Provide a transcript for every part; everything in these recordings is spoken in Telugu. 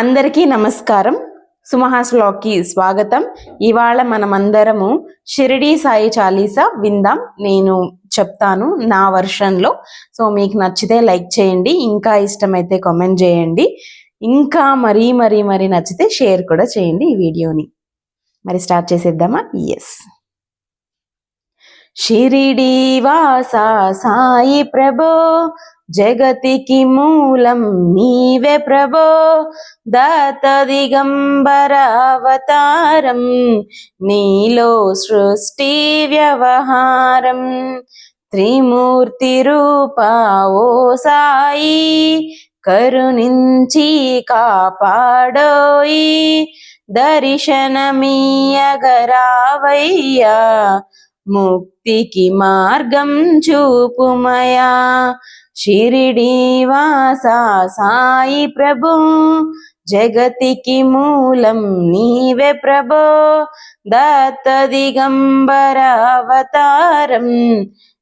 అందరికీ నమస్కారం. సుమహాస్లోకి స్వాగతం. ఇవాళ మనమందరము షిరిడి సాయి చాలీసా విందాం. నేను చెప్తాను నా వర్షన్లో. సో మీకు నచ్చితే లైక్ చేయండి ఇంకా ఇష్టమైతే కామెంట్ చేయండి ఇంకా మరీ మరీ మరీ నచ్చితే షేర్ కూడా చేయండి ఈ వీడియోని. మరి స్టార్ట్ చేసేద్దామా? ఎస్ షిరిడి వాసా సాయి ప్రభో జగతికి మూలం నీవే ప్రభో. దాత దిగంబరావతారం నీలో సృష్టి వ్యవహారం. త్రిమూర్తి రూపా ఓ సాయి కరుణించి కాపాడోయి. దర్శనమీయగరావయ్యా ముక్తికి మార్గం చూపుమయా. షిరిడీవాసా సాయి ప్రభు జగతికి మూలం నీవే ప్రభో. దత్త దిగంబర అవతారం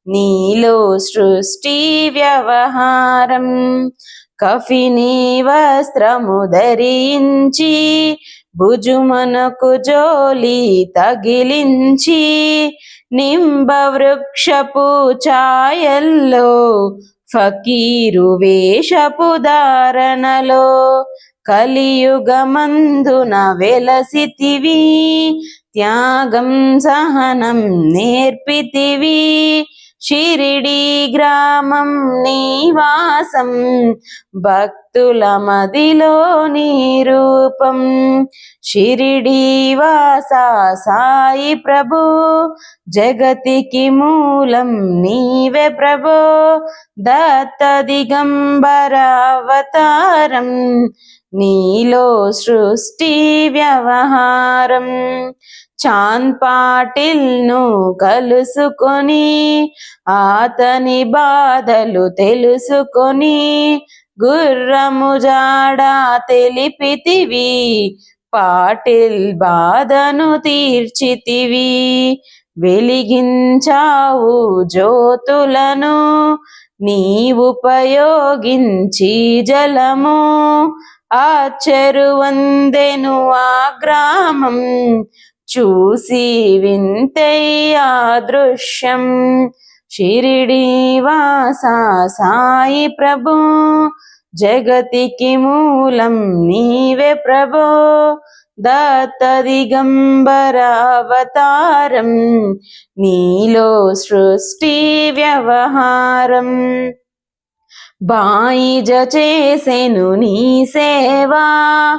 నీలో సృష్టి వ్యవహారం. కఫిని వస్త్రము ధరించి భుజుమనకు జోలి తగిలించి నింబ వృక్షపు ఛాయల్లో ఫకీరు వేషపు ధారణలో కలియుగమందున వెలసితివి త్యాగం సహనం నేర్పితివి. షిరిడి గ్రామం నివాసం భక్తుల మదిలో నీ రూపం. షిరిడి వాసా సాయి ప్రభు జగతికి మూలం నీవే ప్రభో. దత్త దిగంబరావతారం నీలో సృష్టి వ్యవహారం. చాన్ పాటిల్ను కలుసుకొని అతని బాధలు తెలుసుకొని గుర్రము జాడా తెలిపితివి పాటిల్ బాధను తీర్చితివి. వెలిగించావు జ్యోతులను నీవుపయోగించి జలము. ఆ చెరువందెను ఆ గ్రామం చూసి వింతయ్యా దృశ్యం. షిరిడి వాసా సాయి ప్రభో. జగతికి మూలం నీవే ప్రభో. దత్త నీలో సృష్టి వ్యవహారం. బాయిజ చేసెను నీ సేవా.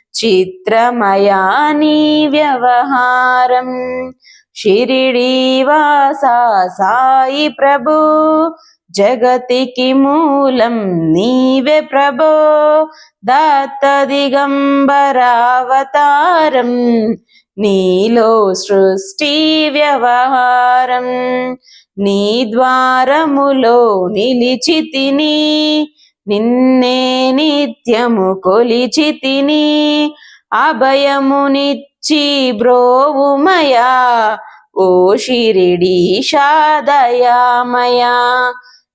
చిత్రమయా నీ వ్యవహారం షిరిడీవాసా సాయి ప్రభు జగతికి మూలం నీవే ప్రభో. దత్త దిగంబరావతారం నీలో సృష్టి వ్యవహారం. నీ ద్వారములో నిలిచి తిని నిన్నే నిత్యము కొలిచితిని అభయమునిచ్చి బ్రోవుమయా ఓ షిరిడి షాదయామయా.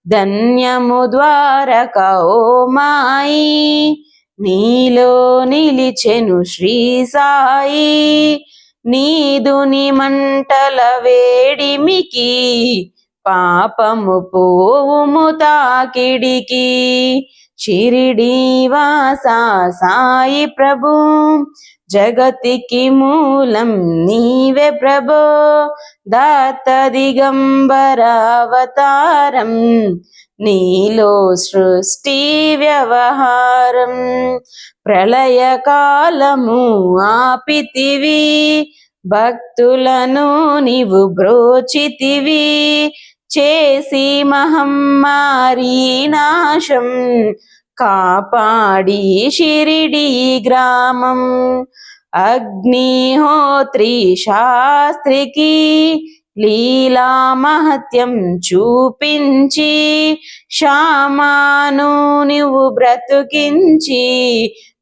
ధన్యము ద్వారక ఓ మాయి నీలో నిలిచెను శ్రీ సాయి. నీదుని మంటల వేడిమికి పాపము పోవుము తాకిడికి. షిరిడి వాసా సాయి ప్రభు జగతికి మూలం నీవే ప్రభో. దాత దిగంబరావతారం నీలో సృష్టి వ్యవహారం. ప్రళయ కాలము ఆపితివి భక్తులను నీవు బ్రోచితివి. చేసి మహమ్మారి నాశం. కాపాడి షిరిడి గ్రామం. అగ్నిహోత్రి శాస్త్రికి లీలా మహత్యం చూపించి శ్యామాను నువ్వు బ్రతుకించి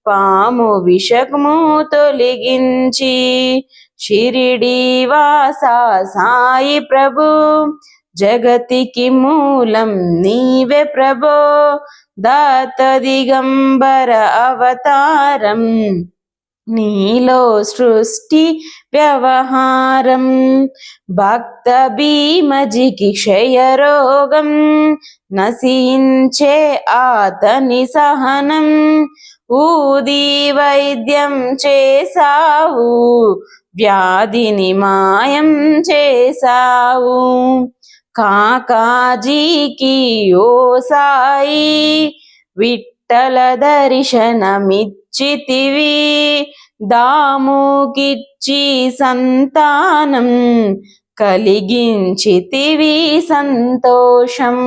పాము విషకము తొలగించి. షిరిడి వాస సాయి ప్రభు జగతికి మూలం నీవే ప్రభో. దాత దిగంబర అవతారం నీలో సృష్టి వ్యవహారం భక్త భీమజికి క్షయరోగం నశించే ఆతని సహనం ఊది వైద్యం చేసావు వ్యాధిని మాయం చేసావు కాకాజీకి ఓ సాయి విట్టల దర్శనమిచ్చితివి. దాముకిచ్చి సంతానం కలిగించితివి సంతోషం.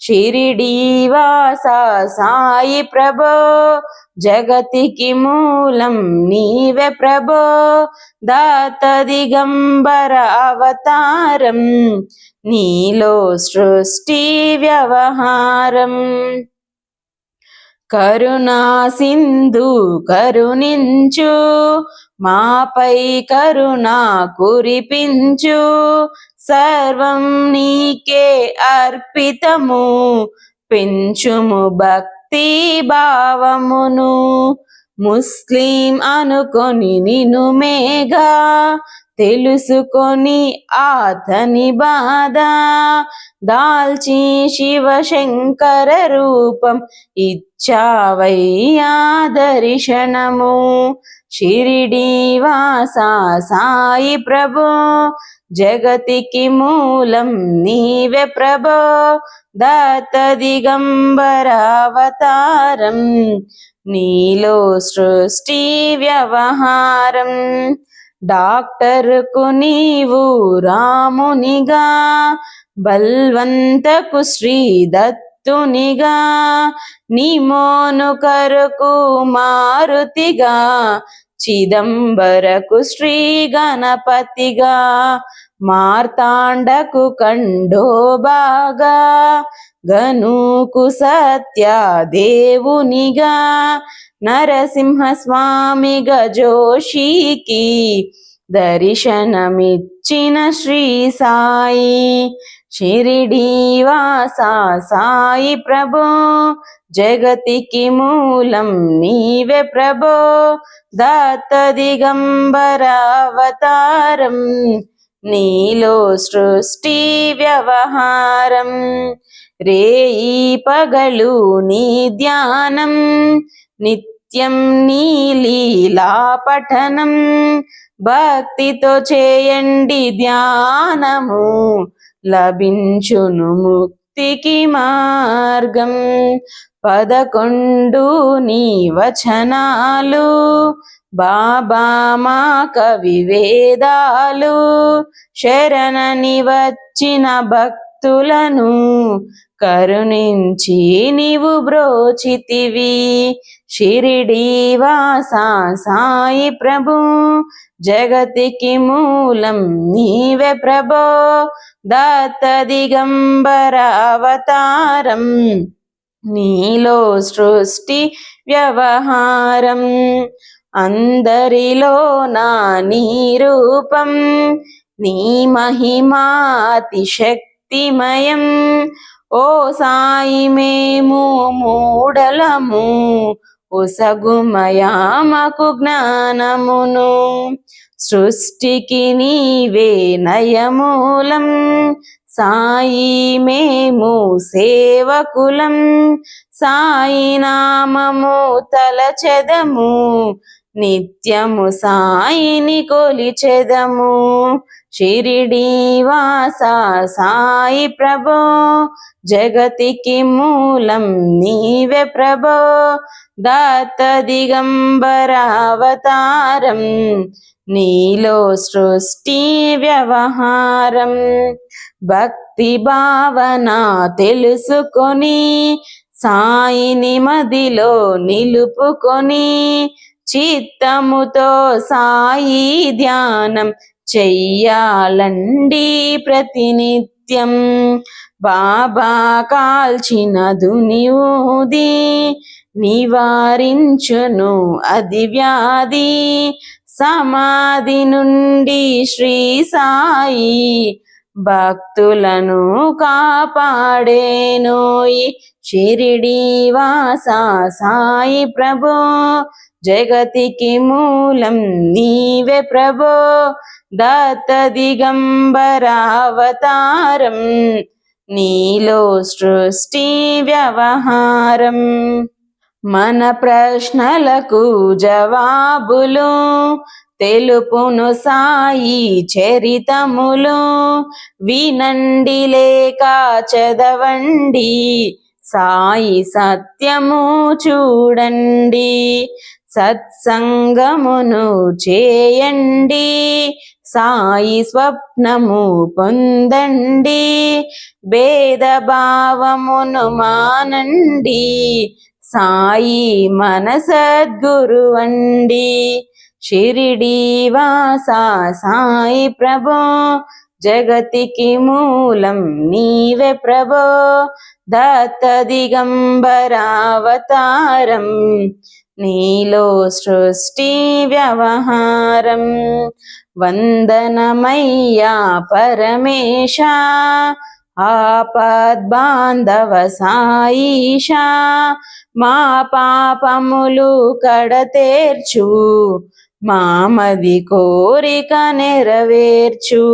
షిరిడి వాస సాయి ప్రభో జగతికి మూలం నీవే ప్రభో. దాత దిగంబర అవతారం నీలో సృష్టి వ్యవహారం. కరుణా సింధు కరుణించు మాపై కరుణా కురిపించు. సర్వం నీకే అర్పితము. పెంచుము భక్తి భావమును. ముస్లిం అనుకొని నిను మేఘా. తెలుసుకొని ఆతని బాధ. దాల్చి శివశంకర రూపం ఇచ్చావయ్యా దర్శనము. షిరిడి వాసా సాయి ప్రభో. జగతికి మూలం నీవే ప్రభో. దత్త దిగంబరావతారం నీలో సృష్టి వ్యవహారం. డాక్టర్కు నీవు రామునిగా బల్వంతకు శ్రీ భక్తునిగా నిమోను కరకు మారుతిగా చిదంబరకు శ్రీ గణపతిగా మార్తాండకు కండోబాగా గనుకు సత్య దేవునిగా నరసింహస్వామి గజోషికి దర్శనమిచ్చిన శ్రీ సాయి. షిరిడీవాసా వాస సాయి ప్రభో జగతికి మూలం నీవే ప్రభో దత్త దిగంబరావతారం నీలో సృష్టి వ్యవహారం రేయి పగలు నీ ధ్యానం నిత్యం నీ లీలా పఠనం భక్తితో చేయండి ధ్యానము లభించును ముక్తికి మార్గం. పదకొండు నీ వచనాలు బాబా మా కవి వేదాలు. శరణని వచ్చిన భక్తులను కరుణించి నీవు బ్రోచితివి. షిరిడి వాస సాయి ప్రభు జగతికి మూలం నీవే ప్రభో దత్త దిగంబర అవతారం నీలో సృష్టి వ్యవహారం అందరిలో నా నీ రూపం నీ మహిమాతి శక్తిమయం ఓ సాయి మేము మూడలము ఒసగుమయామకు జ్ఞానమును. సృష్టికి నీవే నయమూలం. సాయి మేము సేవకులం. సాయి నామము తలచెదము. నిత్యము సాయిని కొలిచెదము. షిరిడి వాస సాయి ప్రభో జగతికి మూలం నీవే ప్రభో. దాత దిగంబరావతారం నీలో సృష్టి వ్యవహారం. భక్తి భావన తెలుసుకొని సాయిని మదిలో నిలుపుకొని చిత్తముతో సాయి ధ్యానం చెయ్యాలండి ప్రతినిత్యం. బాబా కాల్చిన దుని నివారించును అది వ్యాధి. సమాధి నుండి శ్రీ సాయి భక్తులను కాపాడేనోయి. షిరిడి వాసా సాయి ప్రభు జగతికి మూలం నీవే ప్రభో. దాత దిగంబరావతారం నీలో సృష్టి వ్యవహారం. మన ప్రశ్నలకు జవాబులు తెలుపును సాయి చరితములు. వినండి లేక చదవండి సాయి సత్యము చూడండి. సత్సంగమును చేయండి. సాయి స్వప్నము పొందండి. భేదభావమును మానండి. సాయి మన సద్గురువండి షిరిడి వాసా సాయి ప్రభో జగతికి మూలం నీవే ప్రభో. దత్త దిగంబరావతారం నీలో సృష్టి వ్యవహారం. వందనమయ్యా పరమేశ ఆపద్బాంధవ సాయిషా మా పాపములు కడతేర్చు మామది కోరిక నెరవేర్చు.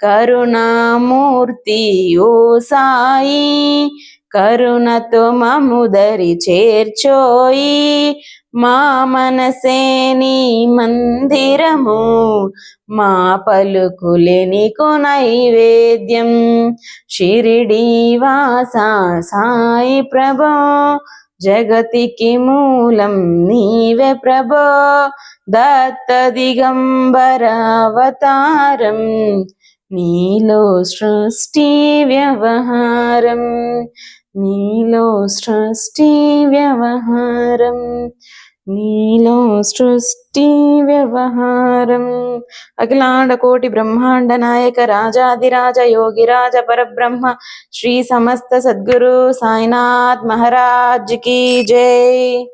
కరుణామూర్తి ఓ సాయి కరుణతో మముదరి చేర్చోయి. మా మనసేని మందిరము మా పలుకులేని నీకు నైవేద్యం. షిరిడి సాయి ప్రభో జగతికి మూలం నీవే ప్రభో. దత్త దిగంబరావతారం నీలో సృష్టి వ్యవహారం. నీలో సృష్టి వ్యవహారం నీలో సృష్టి వ్యవహారం అఖిలాండ కోటి బ్రహ్మాండ నాయక రాజాదిరాజ యోగిరాజ పరబ్రహ్మ శ్రీ సమస్త సద్గురు సాయినాథ్ మహారాజ్కి జై.